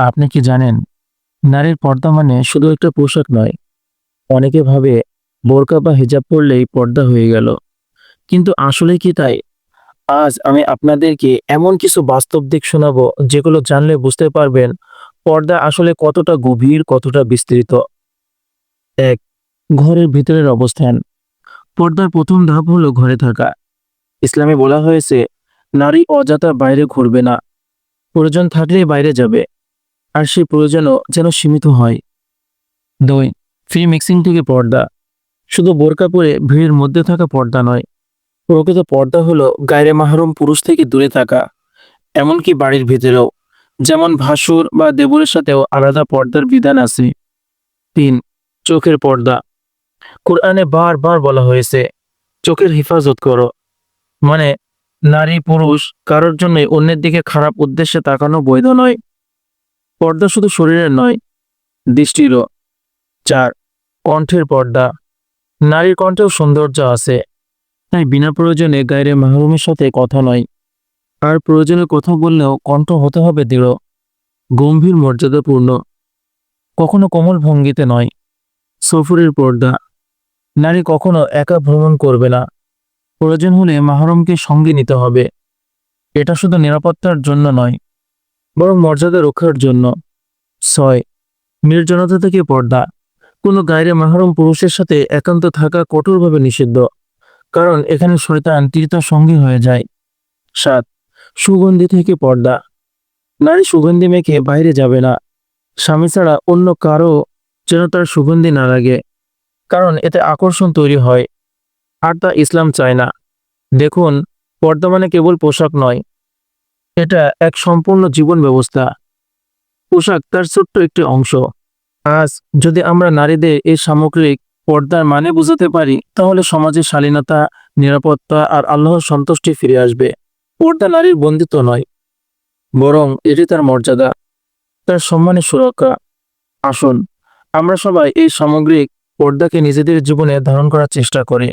আপনি কি জানেন, নারীর পর্দা মানে শুধু একটা পোশাক নয়। অনেকে ভাবে বোরকা বা হিজাব পরলেই পর্দা হয়ে গেল। কিন্তু আসলে কি তাই? আজ আমি আপনাদেরকে এমন কিছু বাস্তব দিক শোনাবো, যেগুলো জানলে বুঝতে পারবেন পর্দা আসলে কতটা গভীর, কতটা বিস্তৃত। এক, ঘরের ভিতরের অবস্থান। পর্দার প্রথম ধাপ হলো ঘরে থাকা। ইসলামে বলা হয়েছে, নারী অজাতা বাইরে ঘুরবে না। প্রয়োজন থাকলেই বাইরে যাবে। আর সেই প্রয়োজনও যেন সীমিত হয়। দুই ফ্রি মিক্সিং থেকে পর্দা। শুধু বোরকা পরে ভিড়ের মধ্যে থাকা পর্দা নয়, প্রকৃত পর্দা হলো গায়রে মাহরুম পুরুষ থেকে দূরে থাকা। এমনকি বাড়ির ভিতরেও, যেমন ভাসুর বা দেবরের সাথেও আলাদা পর্দার বিধান আছে। তিন, চোখের পর্দা। কোরআনে বারবার বলা হয়েছে, চোখের হেফাজত করো। মানে নারী পুরুষ কারোর জন্যই অন্যের দিকে খারাপ উদ্দেশ্যে তাকানো বৈধ নয় পর্দা শুধু শরীরের নয়, দৃষ্টিরও। চার, কণ্ঠের পর্দা। নারীর কণ্ঠেও সৌন্দর্য আছে, তাই বিনা প্রয়োজনে গায়ের মাহরুমের সাথে কথা নয়। আর প্রয়োজনে কথা বললেও কণ্ঠ হতে হবে দৃঢ়, গম্ভীর, মর্যাদাপূর্ণ। কখনো কোমল ভঙ্গিতে নয়, সফরের পর্দা। নারী কখনো একা ভ্রমণ করবে না, প্রয়োজন হলে মাহরমকে সঙ্গে নিতে হবে। এটা শুধু নিরাপত্তার জন্য নয়। বরং মর্যাদা রক্ষার জন্য। ছয়, নির্জনতা থেকে পর্দা। কোনো গায়রে মাহরম পুরুষের সাথে একান্ত থাকা কঠোরভাবে নিষিদ্ধ, কারণ এখানে শয়তান তীর্থার সঙ্গী হয়ে যায়। সাত, সুগন্ধি থেকে পর্দা। নারী সুগন্ধি মেখে বাইরে যাবে না। স্বামী ছাড়া অন্য কারও যেন তার সুগন্ধি না লাগে, কারণ এতে আকর্ষণ তৈরি হয়। আর তা ইসলাম চায় না। দেখুন, পর্দা মানে কেবল পোশাক নয় এটা এক সম্পূর্ণ জীবন ব্যবস্থা। পোশাক তার ছোট্ট একটি অংশ। আজ যদি আমরা নারীদের এই সামগ্রিক পর্দার মানে বুঝাতে পারি, তাহলে সমাজে শালীনতা, নিরাপত্তা আর আল্লাহর সন্তুষ্টি ফিরে আসবে। পর্দা নারীর বন্দিত নয়, বরং এটি তার মর্যাদা, তার সম্মানের সুরক্ষা। আসুন, আমরা সবাই এই সামগ্রিক পর্দাকে নিজেদের জীবনে ধারণ করার চেষ্টা করি।